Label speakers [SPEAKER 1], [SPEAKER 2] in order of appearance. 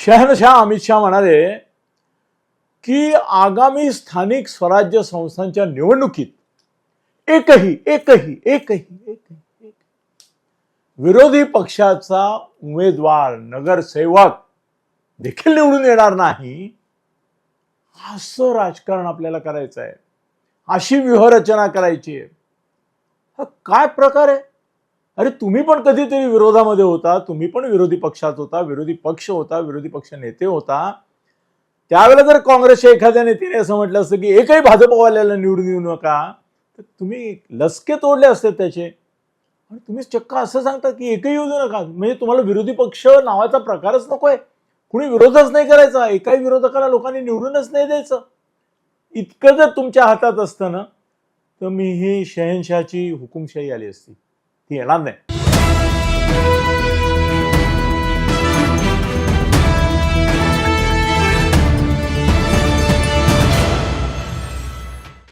[SPEAKER 1] शहनशाह अमित शहा म्हणाले की आगामी स्थानिक स्वराज्य संस्थांच्या निवडणुकीत एकही एकही एकही एकही विरोधी पक्षाचा उमेदवार नगरसेवक देखील निवडून येणार नाही असं राजकारण आपल्याला करायचं आहे अशी व्यूहरचना करायची आहे. हा काय प्रकार आहे? अरे तुम्ही पण कधीतरी विरोधामध्ये होता तुम्ही पण विरोधी पक्षात होता विरोधी पक्ष होता विरोधी पक्ष नेते होता. त्यावेळेला जर काँग्रेसच्या एखाद्या नेत्याने असं म्हटलं असतं की एकही भाजपवाल्याला निवडून येऊ नका तर तुम्ही लसके तोडले असते त्याचे. आणि तुम्ही चक्क असं सांगता की एकही येऊ देऊ नका. म्हणजे तुम्हाला विरोधी पक्ष नावाचा प्रकारच नकोय. कुणी विरोधच नाही करायचा एकाही विरोधकाला लोकांनी निवडूनच नाही द्यायचं. इतकं जर तुमच्या हातात असतं ना तर मी ही शहनशाहची हुकुमशाही आली असती. ती येणार नाही